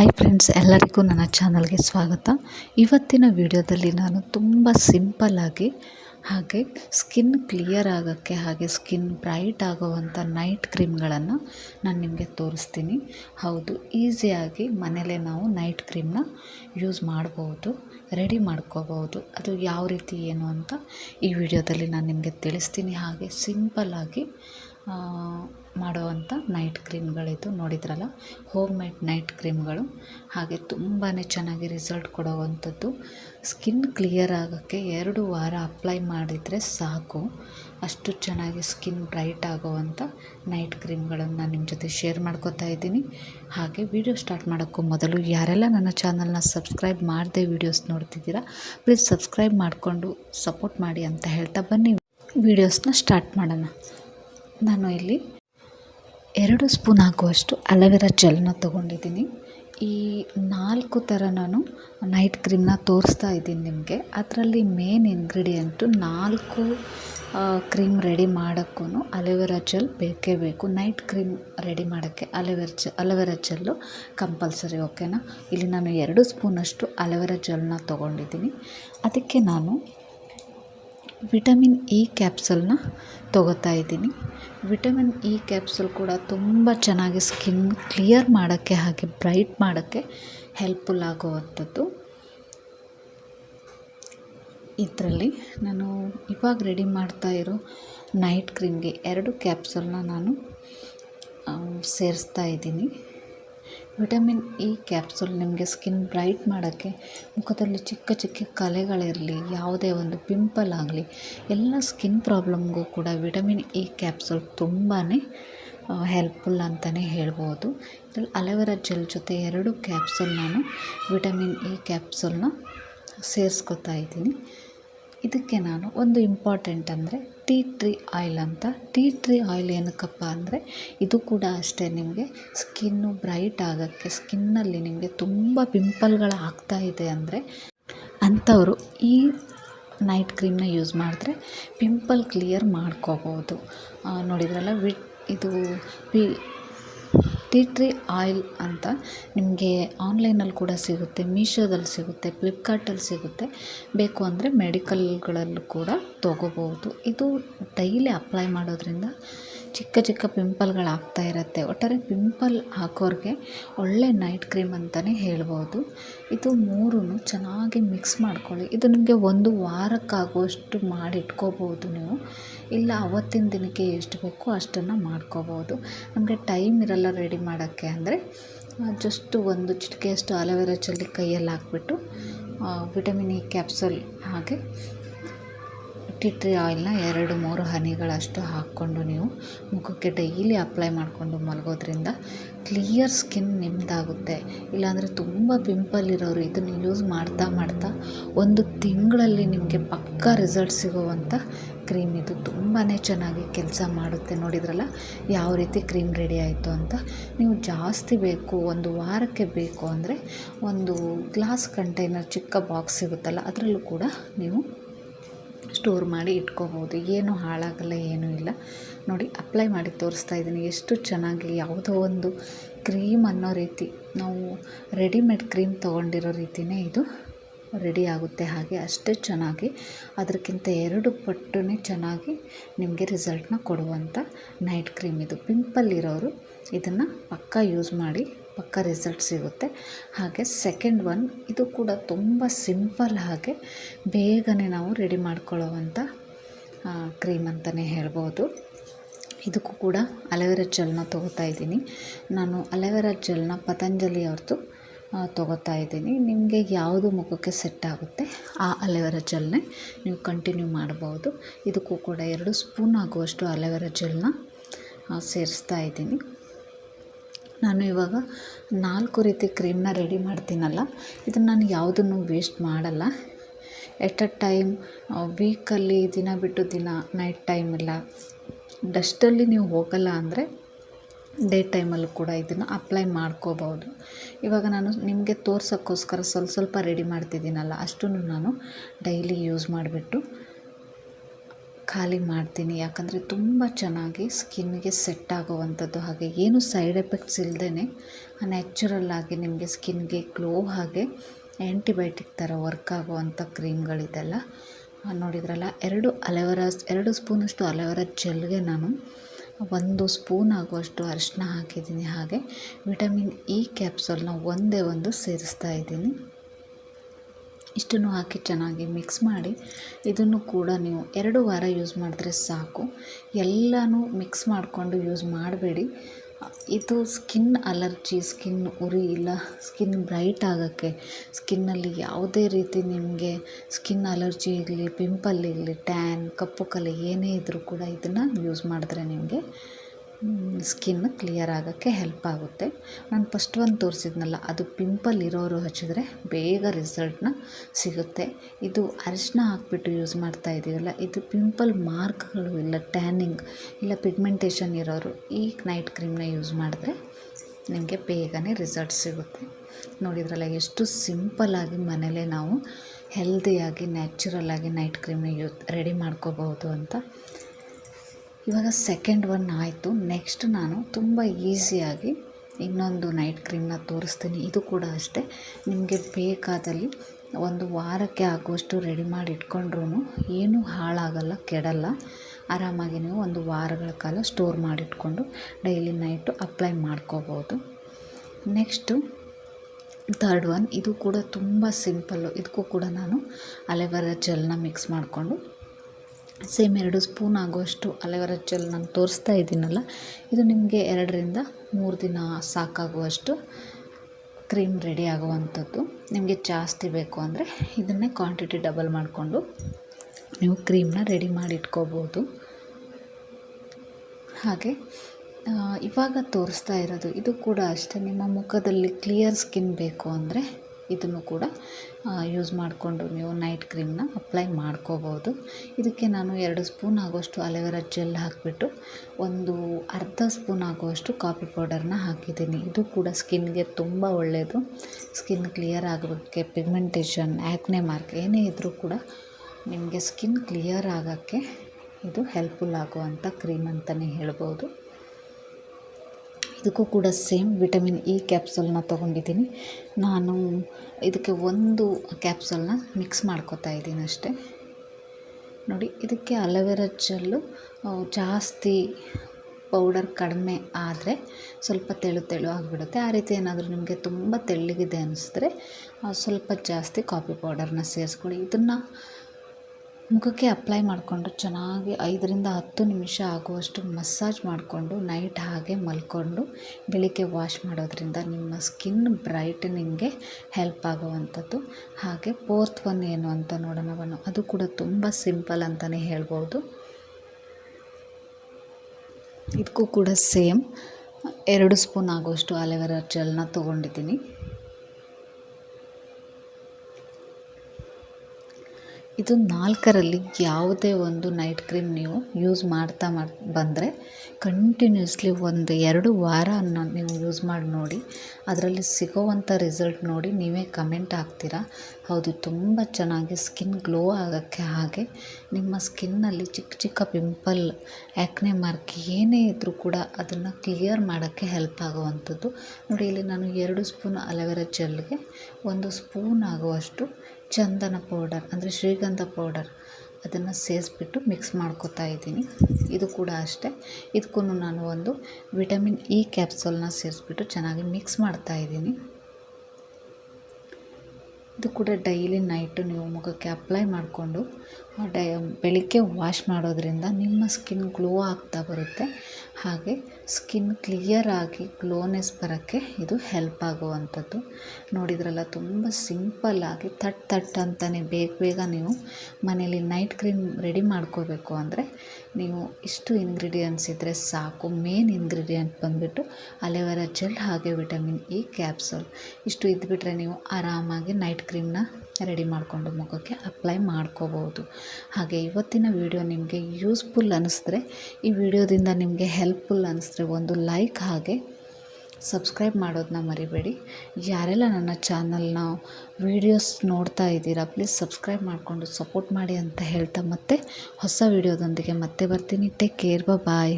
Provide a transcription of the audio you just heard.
Hi friends ಎಲ್ಲರಿಗೂ ನನ್ನ ಚಾನಲ್ಗೆ ಸ್ವಾಗತ. ಇವತ್ತಿನ ವಿಡಿಯೋದಲ್ಲಿ ನಾನು ತುಂಬ ಸಿಂಪಲಾಗಿ ಹಾಗೆ ಸ್ಕಿನ್ ಕ್ಲಿಯರ್ ಆಗೋಕ್ಕೆ ಹಾಗೆ ಸ್ಕಿನ್ ಬ್ರೈಟ್ ಆಗೋವಂಥ ನೈಟ್ ಕ್ರೀಮ್ಗಳನ್ನು ನಾನು ನಿಮಗೆ ತೋರಿಸ್ತೀನಿ. ಹೌದು ಈಸಿಯಾಗಿ ಮನೇಲೇ ನಾವು ನೈಟ್ ಕ್ರೀಮ್ನ ಯೂಸ್ ಮಾಡ್ಬೋದು ರೆಡಿ ಮಾಡ್ಕೋಬೋದು. ಅದು ಯಾವ ರೀತಿ ಏನು ಅಂತ ಈ ವಿಡಿಯೋದಲ್ಲಿ ನಾನು ನಿಮಗೆ ತಿಳಿಸ್ತೀನಿ. ಹಾಗೆ ಸಿಂಪಲ್ಲಾಗಿ ಮಾಡುವಂಥ ನೈಟ್ ಕ್ರೀಮ್ಗಳಿದು ನೋಡಿದ್ರಲ್ಲ ಹೋಮ್ ಮೇಡ್ ನೈಟ್ ಕ್ರೀಮ್ಗಳು ಹಾಗೆ ತುಂಬಾ ಚೆನ್ನಾಗಿ ರಿಸಲ್ಟ್ ಕೊಡುವಂಥದ್ದು. ಸ್ಕಿನ್ ಕ್ಲಿಯರ್ ಆಗೋಕ್ಕೆ ಎರಡು ವಾರ ಅಪ್ಲೈ ಮಾಡಿದರೆ ಸಾಕು. ಅಷ್ಟು ಚೆನ್ನಾಗಿ ಸ್ಕಿನ್ ಬ್ರೈಟ್ ಆಗೋವಂಥ ನೈಟ್ ಕ್ರೀಮ್ಗಳನ್ನು ನಾನು ನಿಮ್ಮ ಜೊತೆ ಶೇರ್ ಮಾಡ್ಕೋತಾ ಇದ್ದೀನಿ. ಹಾಗೆ ವಿಡಿಯೋ ಸ್ಟಾರ್ಟ್ ಮಾಡೋಕ್ಕೂ ಮೊದಲು ಯಾರೆಲ್ಲ ನನ್ನ ಚಾನಲ್ನ ಸಬ್ಸ್ಕ್ರೈಬ್ ಮಾಡದೆ ವೀಡಿಯೋಸ್ ನೋಡ್ತಿದ್ದೀರಾ ಪ್ಲೀಸ್ ಸಬ್ಸ್ಕ್ರೈಬ್ ಮಾಡಿಕೊಂಡು ಸಪೋರ್ಟ್ ಮಾಡಿ ಅಂತ ಹೇಳ್ತಾ ಬನ್ನಿ. ವೀಡಿಯೋಸ್ನ ಸ್ಟಾರ್ಟ್ ಮಾಡೋಣ. ನಾನು ಇಲ್ಲಿ ಎರಡು ಸ್ಪೂನ್ ಆಗುವಷ್ಟು ಅಲೋವೆರಾ ಜೆಲ್ನ ತೊಗೊಂಡಿದ್ದೀನಿ. ಈ ನಾಲ್ಕು ಥರ ನಾನು ನೈಟ್ ಕ್ರೀಮ್ನ ತೋರಿಸ್ತಾ ಇದ್ದೀನಿ ನಿಮಗೆ. ಅದರಲ್ಲಿ ಮೇನ್ ಇಂಗ್ರೀಡಿಯೆಂಟು ನಾಲ್ಕು ಕ್ರೀಮ್ ರೆಡಿ ಮಾಡೋಕ್ಕೂ ಅಲೋವೆರಾ ಜೆಲ್ ಬೇಕೇ ಬೇಕು. ನೈಟ್ ಕ್ರೀಮ್ ರೆಡಿ ಮಾಡೋಕ್ಕೆ ಅಲೋವೆರಾ ಜೆ, ಅಲೋವೆರಾ ಜೆಲ್ಲು ಕಂಪಲ್ಸರಿ, ಓಕೆನಾ? ಇಲ್ಲಿ ನಾನು ಎರಡು ಸ್ಪೂನಷ್ಟು ಅಲೋವೆರಾ ಜೆಲ್ನ ತೊಗೊಂಡಿದ್ದೀನಿ. ಅದಕ್ಕೆ ನಾನು ವಿಟಮಿನ್ ಇ ಕ್ಯಾಪ್ಸಲ್ನ ತೊಗೋತಾ ಇದ್ದೀನಿ. ವಿಟಮಿನ್ ಇ ಕ್ಯಾಪ್ಸುಲ್ ಕೂಡ ತುಂಬ ಚೆನ್ನಾಗಿ ಸ್ಕಿನ್ ಕ್ಲಿಯರ್ ಮಾಡೋಕ್ಕೆ ಹಾಗೆ ಬ್ರೈಟ್ ಮಾಡೋಕ್ಕೆ ಹೆಲ್ಪ್ಫುಲ್ ಆಗುವಂಥದ್ದು. ಇದರಲ್ಲಿ ನಾನು ಇವಾಗ ರೆಡಿ ಮಾಡ್ತಾ ಇರೋ ನೈಟ್ ಕ್ರೀಮ್ಗೆ ಎರಡು ಕ್ಯಾಪ್ಸುಲ್ನ ನಾನು ಸೇರಿಸ್ತಾ ಇದ್ದೀನಿ. ವಿಟಮಿನ್ ಇ ಕ್ಯಾಪ್ಸುಲ್ ನಿಮಗೆ ಸ್ಕಿನ್ ಬ್ರೈಟ್ ಮಾಡೋಕ್ಕೆ ಮುಖದಲ್ಲಿ ಚಿಕ್ಕ ಚಿಕ್ಕ ಕಲೆಗಳಿರಲಿ, ಯಾವುದೇ ಒಂದು ಪಿಂಪಲ್ ಆಗಲಿ ಎಲ್ಲ ಸ್ಕಿನ್ ಪ್ರಾಬ್ಲಮ್ಗೂ ಕೂಡ ವಿಟಮಿನ್ ಇ ಕ್ಯಾಪ್ಸುಲ್ ತುಂಬಾ ಹೆಲ್ಪ್ಫುಲ್ ಅಂತಲೇ ಹೇಳ್ಬೋದು. ಇದರಲ್ಲಿ ಅಲೋವೆರಾ ಜೆಲ್ ಜೊತೆ ಎರಡು ಕ್ಯಾಪ್ಸುಲ್ ನಾನು ವಿಟಮಿನ್ ಇ ಕ್ಯಾಪ್ಸುಲ್ನ ಸೇರಿಸ್ಕೊತಾ ಇದ್ದೀನಿ. ಇದಕ್ಕೆ ನಾನು ಒಂದು ಇಂಪಾರ್ಟೆಂಟ್ ಅಂದರೆ ಟೀ ಟ್ರೀ ಆಯಿಲ್ ಅಂತ. ಟೀ ಟ್ರೀ ಆಯಿಲ್ ಏನಕ್ಕಪ್ಪ ಅಂದರೆ ಇದು ಕೂಡ ಅಷ್ಟೇ ನಿಮಗೆ ಸ್ಕಿನ್ನು ಬ್ರೈಟ್ ಆಗೋಕ್ಕೆ ಸ್ಕಿನ್ನಲ್ಲಿ ನಿಮಗೆ ತುಂಬ ಪಿಂಪಲ್ಗಳು ಆಗ್ತಾ ಇದೆ ಅಂದರೆ ಅಂಥವರು ಈ ನೈಟ್ ಕ್ರೀಮ್ನ ಯೂಸ್ ಮಾಡಿದ್ರೆ ಪಿಂಪಲ್ ಕ್ಲಿಯರ್ ಮಾಡ್ಕೋಬೋದು. ನೋಡಿದ್ರಲ್ಲ ವಿಟ್ ಇದು ಪಿ ಟೀ ಟ್ರೀ ಆಯಿಲ್ ಅಂತ ನಿಮಗೆ ಆನ್ಲೈನಲ್ಲಿ ಕೂಡ ಸಿಗುತ್ತೆ, ಮೀಶೋದಲ್ಲಿ ಸಿಗುತ್ತೆ, ಫ್ಲಿಪ್ಕಾರ್ಟಲ್ಲಿ ಸಿಗುತ್ತೆ. ಬೇಕು ಅಂದರೆ ಮೆಡಿಕಲ್ಗಳಲ್ಲೂ ಕೂಡ ತೊಗೋಬೋದು. ಇದು ಡೈಲಿ ಅಪ್ಲೈ ಮಾಡೋದ್ರಿಂದ ಚಿಕ್ಕ ಚಿಕ್ಕ ಪಿಂಪಲ್ಗಳಾಗ್ತಾ ಇರುತ್ತೆ. ಒಟ್ಟಾರೆ ಪಿಂಪಲ್ ಹಾಕೋರಿಗೆ ಒಳ್ಳೆ ನೈಟ್ ಕ್ರೀಮ್ ಅಂತಲೇ ಹೇಳ್ಬೋದು. ಇದು ಮೂರೂ ಚೆನ್ನಾಗಿ ಮಿಕ್ಸ್ ಮಾಡ್ಕೊಳ್ಳಿ. ಇದು ನಿಮಗೆ ಒಂದು ವಾರಕ್ಕಾಗುವಷ್ಟು ಮಾಡಿಟ್ಕೋಬೋದು ನೀವು. ಇಲ್ಲ ಅವತ್ತಿನ ದಿನಕ್ಕೆ ಎಷ್ಟು ಬೇಕೋ ಅಷ್ಟನ್ನು ಮಾಡ್ಕೋಬೋದು. ನಮಗೆ ಟೈಮ್ ಇರಲ್ಲ ರೆಡಿ ಮಾಡೋಕ್ಕೆ ಅಂದರೆ ಜಸ್ಟ್ ಒಂದು ಚಿಟಿಕೆಯಷ್ಟು ಅಲೋವೆರಾ ಚಲ್ಲಿ ಕೈಯಲ್ಲಿ ಹಾಕ್ಬಿಟ್ಟು ವಿಟಮಿನ್ ಇ ಕ್ಯಾಪ್ಸೂಲ್ ಹಾಗೆ ಟಿ ಟ್ರೀ ಆಯಿಲ್ನ ಎರಡು ಮೂರು ಹನಿಗಳಷ್ಟು ಹಾಕ್ಕೊಂಡು ನೀವು ಮುಖಕ್ಕೆ ಡೈಲಿ ಅಪ್ಲೈ ಮಾಡಿಕೊಂಡು ಮಲಗೋದ್ರಿಂದ ಕ್ಲಿಯರ್ ಸ್ಕಿನ್ ನಿಮ್ಮದಾಗುತ್ತೆ. ಇಲ್ಲಾಂದರೆ ತುಂಬ ಪಿಂಪಲ್ ಇರೋರು ಇದನ್ನು ಯೂಸ್ ಮಾಡ್ತಾ ಮಾಡ್ತಾ ಒಂದು ತಿಂಗಳಲ್ಲಿ ನಿಮಗೆ ಪಕ್ಕಾ ರಿಸಲ್ಟ್ ಸಿಗುವಂಥ ಕ್ರೀಮ್ ಇದು. ತುಂಬಾ ಚೆನ್ನಾಗಿ ಕೆಲಸ ಮಾಡುತ್ತೆ ನೋಡಿದ್ರಲ್ಲ? ಯಾವ ರೀತಿ ಕ್ರೀಮ್ ರೆಡಿ ಆಯಿತು ಅಂತ? ನೀವು ಜಾಸ್ತಿ ಬೇಕು, ಒಂದು ವಾರಕ್ಕೆ ಬೇಕು ಅಂದರೆ ಒಂದು ಗ್ಲಾಸ್ ಕಂಟೈನರ್ ಚಿಕ್ಕ ಬಾಕ್ಸ್ ಸಿಗುತ್ತಲ್ಲ, ಅದರಲ್ಲೂ ಕೂಡ ನೀವು ಸ್ಟೋರ್ ಮಾಡಿ ಇಟ್ಕೋಬೋದು. ಏನೂ ಹಾಳಾಗಲ್ಲ, ಏನೂ ಇಲ್ಲ. ನೋಡಿ, ಅಪ್ಲೈ ಮಾಡಿ ತೋರಿಸ್ತಾ ಇದ್ದೀನಿ. ಎಷ್ಟು ಚೆನ್ನಾಗಿ ಯಾವುದೋ ಒಂದು ಕ್ರೀಮ್ ಅನ್ನೋ ರೀತಿ. ನಾವು ರೆಡಿಮೇಡ್ ಕ್ರೀಮ್ ತೊಗೊಂಡಿರೋ ರೀತಿಯೇ ಇದು ರೆಡಿ ಆಗುತ್ತೆ. ಹಾಗೆ ಅಷ್ಟೇ ಚೆನ್ನಾಗಿ ಅದಕ್ಕಿಂತ ಎರಡು ಪಟ್ಟುನೇ ಚೆನ್ನಾಗಿ ನಿಮಗೆ ರಿಸಲ್ಟ್ನ ಕೊಡುವಂಥ ನೈಟ್ ಕ್ರೀಮ್ ಇದು. ಪಿಂಪಲ್ ಇರೋರು ಇದನ್ನು ಪಕ್ಕಾ ಯೂಸ್ ಮಾಡಿ ಪಕ್ಕ ರಿಸಲ್ಟ್ ಸಿಗುತ್ತೆ. ಹಾಗೆ ಸೆಕೆಂಡ್ ಒನ್ ಇದು ಕೂಡ ತುಂಬ ಸಿಂಪಲ್ ಹಾಗೆ ಬೇಗನೆ ನಾವು ರೆಡಿ ಮಾಡ್ಕೊಳ್ಳೋವಂಥ ಕ್ರೀಮ್ ಅಂತಲೇ ಹೇಳ್ಬೋದು. ಇದಕ್ಕೂ ಕೂಡ ಅಲೋವೆರಾ ಜೆಲ್ನ ತೊಗೋತಾ ಇದ್ದೀನಿ. ನಾನು ಅಲೋವೆರಾ ಜೆಲ್ನ ಪತಂಜಲಿ ಅವ್ರದ್ದು ತೊಗೋತಾ ಇದ್ದೀನಿ. ನಿಮಗೆ ಯಾವುದು ಮುಖಕ್ಕೆ ಸೆಟ್ ಆಗುತ್ತೆ ಆ ಅಲೋವೆರಾ ಜೆಲ್ನೇ ನೀವು ಕಂಟಿನ್ಯೂ ಮಾಡ್ಬೋದು. ಇದಕ್ಕೂ ಕೂಡ ಎರಡು ಸ್ಪೂನ್ ಆಗುವಷ್ಟು ಅಲೋವೆರಾ ಜೆಲ್ನ ಸೇರಿಸ್ತಾ ಇದ್ದೀನಿ. ನಾನು ಇವಾಗ ನಾಲ್ಕು ರೀತಿ ಕ್ರೀಮ್ನ ರೆಡಿ ಮಾಡ್ತೀನಲ್ಲ, ಇದನ್ನು ನಾನು ಯಾವುದನ್ನು ವೇಸ್ಟ್ ಮಾಡಲ್ಲ. ಎಟ್ ಅ ಟೈಮ್ ವೀಕಲ್ಲಿ ದಿನ ಬಿಟ್ಟು ದಿನ ನೈಟ್ ಟೈಮೆಲ್ಲ ಡಸ್ಟಲ್ಲಿ ನೀವು ಹೋಗಲ್ಲ ಅಂದರೆ ಡೇ ಟೈಮಲ್ಲೂ ಕೂಡ ಇದನ್ನು ಅಪ್ಲೈ ಮಾಡ್ಕೋಬೋದು ಇವಾಗ ನಾನು ನಿಮಗೆ ತೋರ್ಸೋಕ್ಕೋಸ್ಕರ ಸ್ವಲ್ಪ ಸ್ವಲ್ಪ ರೆಡಿ ಮಾಡ್ತಿದ್ದೀನಲ್ಲ, ಅಷ್ಟನ್ನು ನಾನು ಡೈಲಿ ಯೂಸ್ ಮಾಡಿಬಿಟ್ಟು ಖಾಲಿ ಮಾಡ್ತೀನಿ. ಯಾಕಂದರೆ ತುಂಬ ಚೆನ್ನಾಗಿ ಸ್ಕಿನ್ಗೆ ಸೆಟ್ ಆಗೋವಂಥದ್ದು. ಹಾಗೆ ಏನು ಸೈಡ್ ಎಫೆಕ್ಟ್ಸ್ ಇಲ್ಲದೇ ನ್ಯಾಚುರಲ್ ಆಗಿ ನಿಮಗೆ ಸ್ಕಿನ್ಗೆ ಗ್ಲೋ ಹಾಗೆ ಆ್ಯಂಟಿಬಯೋಟಿಕ್ ಥರ ವರ್ಕ್ ಆಗುವಂಥ ಕ್ರೀಮ್ಗಳಿದೆಲ್ಲ. ನೋಡಿದ್ರಲ್ಲ, ಎರಡು ಅಲೆವರ, ಎರಡು ಸ್ಪೂನಷ್ಟು ಅಲೆವೆರಾ ಜೆಲ್ಗೆ ನಾನು ಒಂದು ಸ್ಪೂನ್ ಆಗುವಷ್ಟು ಅರಿಶಿನ ಹಾಕಿದ್ದೀನಿ. ಹಾಗೆ ವಿಟಮಿನ್ ಇ ಕ್ಯಾಪ್ಸೂಲ್ನ ಒಂದೇ ಒಂದು ಸೇರಿಸ್ತಾ ಇದ್ದೀನಿ. ಇಷ್ಟನ್ನು ಹಾಕಿ ಚೆನ್ನಾಗಿ ಮಿಕ್ಸ್ ಮಾಡಿ ಇದನ್ನು ಕೂಡ ನೀವು ಎರಡು ವಾರ ಯೂಸ್ ಮಾಡಿದ್ರೆ ಸಾಕು. ಎಲ್ಲನೂ ಮಿಕ್ಸ್ ಮಾಡಿಕೊಂಡು ಯೂಸ್ ಮಾಡಬೇಡಿ. ಇದು ಸ್ಕಿನ್ ಅಲರ್ಜಿ ಸ್ಕಿನ್ ಉರಿ ಇಲ್ಲ ಸ್ಕಿನ್ ಬ್ರೈಟ್ ಆಗೋಕ್ಕೆ ಸ್ಕಿನ್ನಲ್ಲಿ ಯಾವುದೇ ರೀತಿ ನಿಮಗೆ ಸ್ಕಿನ್ ಅಲರ್ಜಿ ಇರಲಿ ಪಿಂಪಲ್ ಇರಲಿ ಟ್ಯಾನ್ ಕಪ್ಪು ಕಲೆ ಏನೇ ಇದ್ದರೂ ಕೂಡ ಇದನ್ನು ಯೂಸ್ ಮಾಡಿದ್ರೆ ನಿಮಗೆ ಸ್ಕಿನ್ ಕ್ಲಿಯರ್ ಆಗೋಕ್ಕೆ ಹೆಲ್ಪ್ ಆಗುತ್ತೆ. ನಾನು ಫಸ್ಟ್ ಒಂದು ತೋರಿಸಿದ್ನಲ್ಲ, ಅದು ಪಿಂಪಲ್ ಇರೋರು ಹಚ್ಚಿದ್ರೆ ಬೇಗ ರಿಸಲ್ಟ್ನ ಸಿಗುತ್ತೆ. ಇದು ಅರಿಶಿನ ಹಾಕ್ಬಿಟ್ಟು ಯೂಸ್ ಮಾಡ್ತಾ ಇದ್ದೀವಲ್ಲ ಇದು ಪಿಂಪಲ್ ಮಾರ್ಕ್ಗಳು ಇಲ್ಲ ಟ್ಯಾನಿಂಗ್ ಇಲ್ಲ ಪಿಗ್ಮೆಂಟೇಷನ್ ಇರೋರು ಈ ನೈಟ್ ಕ್ರೀಮ್ನ ಯೂಸ್ ಮಾಡಿದ್ರೆ ನಿಮಗೆ ಬೇಗನೆ ರಿಸಲ್ಟ್ ಸಿಗುತ್ತೆ. ನೋಡಿದ್ರಲ್ಲ, ಎಷ್ಟು ಸಿಂಪಲ್ಲಾಗಿ ಮನೇಲೇ ನಾವು ಹೆಲ್ದಿಯಾಗಿ ನ್ಯಾಚುರಲ್ಲಾಗಿ ನೈಟ್ ಕ್ರೀಮ್ನ ಯೂ ರೆಡಿ ಮಾಡ್ಕೋಬಹುದು ಅಂತ. ಇವಾಗ ಸೆಕೆಂಡ್ ಒನ್ ಆಯಿತು. ನೆಕ್ಸ್ಟ್ ನಾನು ತುಂಬ ಈಸಿಯಾಗಿ ಇನ್ನೊಂದು ನೈಟ್ ಕ್ರೀಮ್ನ ತೋರಿಸ್ತೀನಿ. ಇದು ಕೂಡ ಅಷ್ಟೇ. ನಿಮಗೆ ಬೇಕಾದಲ್ಲಿ ಒಂದು ವಾರಕ್ಕೆ ಆಗುವಷ್ಟು ರೆಡಿ ಮಾಡಿ ಇಟ್ಕೊಂಡ್ರೂ ಏನೂ ಹಾಳಾಗಲ್ಲ, ಕೆಡಲ್ಲ. ಆರಾಮಾಗಿ ನೀವು ಒಂದು ವಾರಗಳ ಕಾಲ ಸ್ಟೋರ್ ಮಾಡಿಟ್ಕೊಂಡು ಡೈಲಿ ನೈಟು ಅಪ್ಲೈ ಮಾಡ್ಕೋಬೋದು. ನೆಕ್ಸ್ಟು ಥರ್ಡ್ ಒನ್ ಇದು ಕೂಡ ತುಂಬ ಸಿಂಪಲ್ಲು ಇದಕ್ಕೂ ಕೂಡ ನಾನು ಅಲೆವರ ಜೆಲ್ನ ಮಿಕ್ಸ್ ಮಾಡಿಕೊಂಡು ಸೇಮ್ ಎರಡು ಸ್ಪೂನ್ ಆಗುವಷ್ಟು ಅಲೆವರ ಜೆಲ್ ನಾನು ತೋರಿಸ್ತಾ ಇದ್ದೀನಲ್ಲ, ಇದು ನಿಮಗೆ ಎರಡರಿಂದ ಮೂರು ದಿನ ಸಾಕಾಗುವಷ್ಟು ಕ್ರೀಮ್ ರೆಡಿ ಆಗುವಂಥದ್ದು. ನಿಮಗೆ ಜಾಸ್ತಿ ಬೇಕು ಅಂದರೆ ಇದನ್ನೇ ಕ್ವಾಂಟಿಟಿ ಡಬಲ್ ಮಾಡಿಕೊಂಡು ನೀವು ಕ್ರೀಮ್ನ ರೆಡಿ ಮಾಡಿ ಇಟ್ಕೋಬೋದು. ಹಾಗೆ ಇವಾಗ ತೋರಿಸ್ತಾ ಇರೋದು, ಇದು ಕೂಡ ಅಷ್ಟೇ. ನಿಮ್ಮ ಮುಖದಲ್ಲಿ ಕ್ಲಿಯರ್ ಸ್ಕಿನ್ ಬೇಕು ಅಂದರೆ ಇದನ್ನು ಕೂಡ ಯೂಸ್ ಮಾಡಿಕೊಂಡು ನೀವು ನೈಟ್ ಕ್ರೀಮ್ನ ಅಪ್ಲೈ ಮಾಡ್ಕೋಬೋದು. ಇದಕ್ಕೆ ನಾನು ಎರಡು ಸ್ಪೂನ್ ಆಗೋಷ್ಟು ಅಲೆವೆರಾ ಜೆಲ್ ಹಾಕಿಬಿಟ್ಟು, ಒಂದು ಅರ್ಧ ಸ್ಪೂನ್ ಆಗುವಷ್ಟು ಕಾಫಿ ಪೌಡರ್ನ ಹಾಕಿದ್ದೀನಿ. ಇದು ಕೂಡ ಸ್ಕಿನ್ಗೆ ತುಂಬ ಒಳ್ಳೆಯದು ಸ್ಕಿನ್ ಕ್ಲಿಯರ್ ಆಗೋಕ್ಕೆ ಪಿಗ್ಮೆಂಟೇಷನ್ ಆ್ಯಕ್ನೆ ಮಾರ್ಕ್ ಏನೇ ಇದ್ದರೂ ಕೂಡ ನಿಮಗೆ ಸ್ಕಿನ್ ಕ್ಲಿಯರ್ ಆಗೋಕ್ಕೆ ಇದು ಹೆಲ್ಪ್ಫುಲ್ ಆಗುವಂಥ ಕ್ರೀಮ್ ಅಂತಲೇ ಹೇಳ್ಬೋದು. ಇದಕ್ಕೂ ಕೂಡ ಸೇಮ್ ವಿಟಮಿನ್ ಇ ಕ್ಯಾಪ್ಸೂಲ್ನ ತೊಗೊಂಡಿದ್ದೀನಿ. ನಾನು ಇದಕ್ಕೆ ಒಂದು ಕ್ಯಾಪ್ಸೂಲ್ನ ಮಿಕ್ಸ್ ಮಾಡ್ಕೋತಾ ಇದ್ದೀನಿ ಅಷ್ಟೇ. ನೋಡಿ, ಇದಕ್ಕೆ ಅಲೋವೆರಾ ಜೆಲ್ಲು ಜಾಸ್ತಿ ಪೌಡರ್ ಕಡಿಮೆ ಆದರೆ ಸ್ವಲ್ಪ ತೆಳು ತೆಳು ಆಗಿಬಿಡುತ್ತೆ. ಆ ರೀತಿ ಏನಾದರೂ ನಿಮಗೆ ತುಂಬ ತೆಳ್ಳಗಿದೆ ಅನಿಸಿದ್ರೆ ಸ್ವಲ್ಪ ಜಾಸ್ತಿ ಕಾಫಿ ಪೌಡರ್ನ ಸೇರಿಸ್ಕೊಳ್ಳಿ. ಇದನ್ನು ಮುಖಕ್ಕೆ ಅಪ್ಲೈ ಮಾಡಿಕೊಂಡು ಚೆನ್ನಾಗಿ ಐದರಿಂದ ಹತ್ತು ನಿಮಿಷ ಆಗುವಷ್ಟು ಮಸಾಜ್ ಮಾಡಿಕೊಂಡು ನೈಟ್ ಹಾಗೆ ಮಲ್ಕೊಂಡು ಬೆಳಿಗ್ಗೆ ವಾಶ್ ಮಾಡೋದ್ರಿಂದ ನಿಮ್ಮ ಸ್ಕಿನ್ ಬ್ರೈಟನಿಂಗ್ಗೆ ಹೆಲ್ಪ್ ಆಗುವಂಥದ್ದು. ಹಾಗೆ ಫೋರ್ತ್ ಒನ್ ಏನು ಅಂತ ನೋಡೋಣ ಬನ್ನು. ಅದು ಕೂಡ ತುಂಬ ಸಿಂಪಲ್ ಅಂತಲೇ ಹೇಳ್ಬೋದು. ಇದಕ್ಕೂ ಕೂಡ ಸೇಮ್ ಎರಡು ಸ್ಪೂನ್ ಆಗುವಷ್ಟು ಅಲೋವೆರಾ ಜೆಲ್ನ ತೊಗೊಂಡಿದ್ದೀನಿ. ಇದು ನಾಲ್ಕರಲ್ಲಿ ಯಾವುದೇ ಒಂದು ನೈಟ್ ಕ್ರೀಮ್ ನೀವು ಯೂಸ್ ಮಾಡ್ತಾ ಮಾಡಿ, ಬಂದರೆ ಕಂಟಿನ್ಯೂಸ್ಲಿ ಒಂದು ಎರಡು ವಾರ ನೀವು ಯೂಸ್ ಮಾಡಿ ನೋಡಿ. ಅದರಲ್ಲಿ ಸಿಗೋವಂಥ ರಿಸಲ್ಟ್ ನೋಡಿ ನೀವೇ ಕಮೆಂಟ್ ಹಾಕ್ತೀರಾ? ಹೌದು, ತುಂಬ ಚೆನ್ನಾಗಿ ಸ್ಕಿನ್ ಗ್ಲೋ ಆಗೋಕ್ಕೆ ಹಾಗೆ ನಿಮ್ಮ ಸ್ಕಿನ್ನಲ್ಲಿ ಚಿಕ್ಕ ಚಿಕ್ಕ ಪಿಂಪಲ್ ಆ್ಯಕ್ನೆ ಮಾರ್ಕ್ ಏನೇ ಇದ್ದರೂ ಕೂಡ ಅದನ್ನು ಕ್ಲಿಯರ್ ಮಾಡೋಕ್ಕೆ ಹೆಲ್ಪ್ ಆಗುವಂಥದ್ದು. ನೋಡಿ, ಇಲ್ಲಿ ನಾನು ಎರಡು ಸ್ಪೂನ್ ಅಲೋವೆರಾ ಜೆಲ್ಗೆ ಒಂದು ಸ್ಪೂನ್ ಆಗುವಷ್ಟು ಚಂದನ ಪೌಡರ್ ಅಂದರೆ ಶ್ರೀಗಂಧ ಪೌಡರ್ ಅದನ್ನು ಸೇರಿಸ್ಬಿಟ್ಟು ಮಿಕ್ಸ್ ಮಾಡ್ಕೊತಾ ಇದ್ದೀನಿ. ಇದು ಕೂಡ ಅಷ್ಟೇ. ಇದಕ್ಕೂ ನಾನು ಒಂದು ವಿಟಮಿನ್ ಇ ಕ್ಯಾಪ್ಸೂಲ್ನ ಸೇರಿಸ್ಬಿಟ್ಟು ಚೆನ್ನಾಗಿ ಮಿಕ್ಸ್ ಮಾಡ್ತಾ ಇದ್ದೀನಿ. ಇದು ಕೂಡ ಡೈಲಿ ನೈಟು ನೀವು ಮುಖಕ್ಕೆ ಅಪ್ಲೈ ಮಾಡಿಕೊಂಡು ಡೈ ಬೆಳಗ್ಗೆ ವಾಶ್ ಮಾಡೋದ್ರಿಂದ ನಿಮ್ಮ ಸ್ಕಿನ್ ಗ್ಲೋ ಆಗ್ತಾ ಬರುತ್ತೆ. ಹಾಗೆ ಸ್ಕಿನ್ ಕ್ಲಿಯರ್ ಆಗಿ ಗ್ಲೋನೆಸ್ ಬರೋಕ್ಕೆ ಇದು ಹೆಲ್ಪ್ ಆಗುವಂಥದ್ದು. ನೋಡಿದ್ರಲ್ಲ, ತುಂಬ ಸಿಂಪಲ್ಲಾಗಿ ಥಟ್ ತಟ್ ಅಂತಲೇ ಬೇಗ ಬೇಗ ನೀವು ಮನೇಲಿ ನೈಟ್ ಕ್ರೀಮ್ ರೆಡಿ ಮಾಡ್ಕೋಬೇಕು ಅಂದರೆ ನೀವು ಇಷ್ಟು ಇಂಗ್ರೀಡಿಯೆಂಟ್ಸ್ ಇದ್ದರೆ ಸಾಕು. ಮೇನ್ ಇಂಗ್ರೀಡಿಯೆಂಟ್ ಬಂದುಬಿಟ್ಟು ಅಲೆವೆರಾ ಜೆಲ್ ಹಾಗೆ ವಿಟಮಿನ್ ಇ ಕ್ಯಾಪ್ಸೂಲ್. ಇಷ್ಟು ಇದ್ಬಿಟ್ರೆ ನೀವು ಆರಾಮಾಗಿ ನೈಟ್ ಕ್ರೀಮ್ನ ರೆಡಿ ಮಾಡಿಕೊಂಡು ಮುಖಕ್ಕೆ ಅಪ್ಲೈ ಮಾಡ್ಕೋಬೋದು. ಹಾಗೆ ಇವತ್ತಿನ ವಿಡಿಯೋ ನಿಮಗೆ ಯೂಸ್ಫುಲ್ ಅನ್ನಿಸಿದ್ರೆ ಈ ವಿಡಿಯೋದಿಂದ ನಿಮಗೆ ಹೆಲ್ಪ್ಫುಲ್ ಅನ್ನಿಸಿದ್ರೆ ಒಂದು ಲೈಕ್ ಹಾಗೆ ಸಬ್ಸ್ಕ್ರೈಬ್ ಮಾಡೋದನ್ನ ಮರಿಬೇಡಿ. ಯಾರೆಲ್ಲ ನನ್ನ ಚಾನಲ್ನ ವೀಡಿಯೋಸ್ ನೋಡ್ತಾ ಇದ್ದೀರಾ, ಪ್ಲೀಸ್ ಸಬ್ಸ್ಕ್ರೈಬ್ ಮಾಡಿಕೊಂಡು ಸಪೋರ್ಟ್ ಮಾಡಿ ಅಂತ ಹೇಳ್ತಾ ಮತ್ತೆ ಹೊಸ ವೀಡಿಯೋದೊಂದಿಗೆ ಮತ್ತೆ ಬರ್ತೀನಿ. Take care bye